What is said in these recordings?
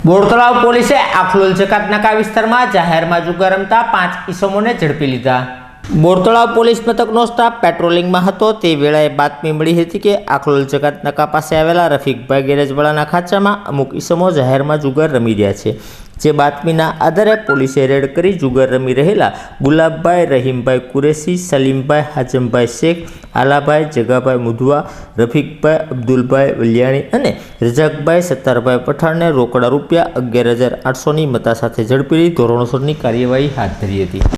બોરતળાવ પોલીસે આખલોલ જકાત નાકા વિસ્તારમાં જાહેરમાં જુગાર રમતા પાંચ ઈસમોને ઝડપી લીધા. બોરતળાવ પોલીસ મથકનો સ્ટાફ પેટ્રોલિંગમાં હતો. તે વેળાએ બાતમી મળી હતી કે આખલોલ જગત નકા પાસે આવેલા રફીકભાઈ ગેરેજવાળાના ખાંચામાં અમુક ઈસમો જાહેરમાં જુગાર રમી રહ્યા છે. જે બાતમીના આધારે પોલીસે રેડ કરી જુગાર રમી રહેલા ગુલાબભાઈ, રહીમભાઈ કુરેશી, સલીમભાઈ, હાજમભાઈ શેખ, આલાભાઈ, જગાભાઈ મુધવા, રફીકભાઈ, અબ્દુલભાઈ વલિયાણી અને રજાકભાઈ સત્તારભાઈ પઠાણને રોકડા રૂપિયા અગિયાર હજાર આઠસોની મતા સાથે ઝડપી ધોરણસરની કાર્યવાહી હાથ ધરી હતી.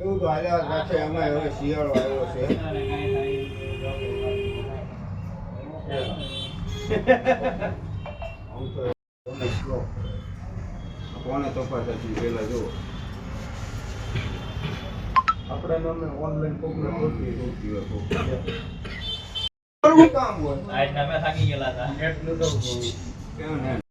એવું તો હાલ્યા રાખે હવે શિયાળો આવ્યો છે. કોને. તપાસ હતી પેલા જો આપણે ઓનલાઈન કોકને ગોઠવી ગોઠવી હોય. કામ હોય. થાકી ગયેલા હતા. કેમ હે?